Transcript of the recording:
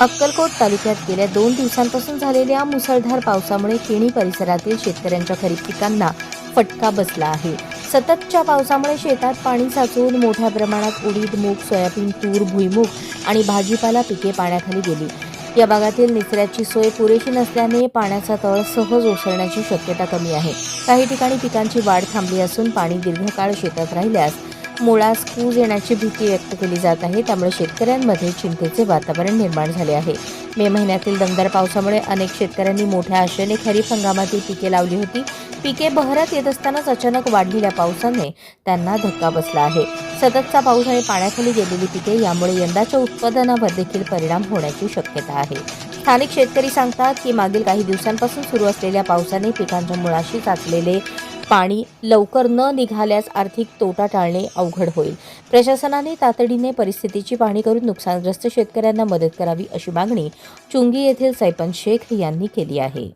अक्कलकोट तालुक्यात गेल्या दोन दिवसांपासून झालेल्या मुसळधार पावसामुळे केणी परिसरातील शेतकऱ्यांच्या खरीप पिकांना फटका बसला आहे. सततच्या पावसामुळे शेतात पाणी साचून मोठ्या प्रमाणात उडीद मूग सोयाबीन तूर भुईमूग आणि भाजीपाला पिके पाण्याखाली गेली. या भागातील निचऱ्याची सोय पुरेशी नसल्याने पाण्याचा तळ सहज ओसरण्याची शक्यता कमी आहे. काही ठिकाणी पिकांची वाढ थांबली असून पाणी दीर्घकाळ शेतात राहिल्यास मुळास कूज येण्याची भीती व्यक्त केली जात आहे. त्यामुळे शेतकऱ्यांमध्ये चिंतेचे वातावरण निर्माण झाले आहे. मे महिन्यातील दमदार पावसामुळे अनेक शेतकऱ्यांनी मोठ्या आशेने खरीप हंगामातील पिके लावली होती. पिके बहरात येत असतानाच अचानक वाढलेल्या पावसाने त्यांना धक्का बसला आहे. सततचा पाऊस आणि पाण्याखाली गेलेली पिके यामुळे यंदाच्या उत्पादनावर देखील परिणाम होण्याची शक्यता आहे. स्थानिक शेतकरी सांगतात की मागील काही दिवसांपासून सुरू असलेल्या पावसाने पिकांच्या मुळाशी साचलेले पाणी लवकर न निघाल्यास आर्थिक तोटा टाळणे अवघड होईल. प्रशासनाने तातडीने परिस्थितीची पाहणी करून नुकसानग्रस्त शेतकऱ्यांना मदत करावी अशी मागणी चुंगी येथील सैपन शेख यांनी केली आहे.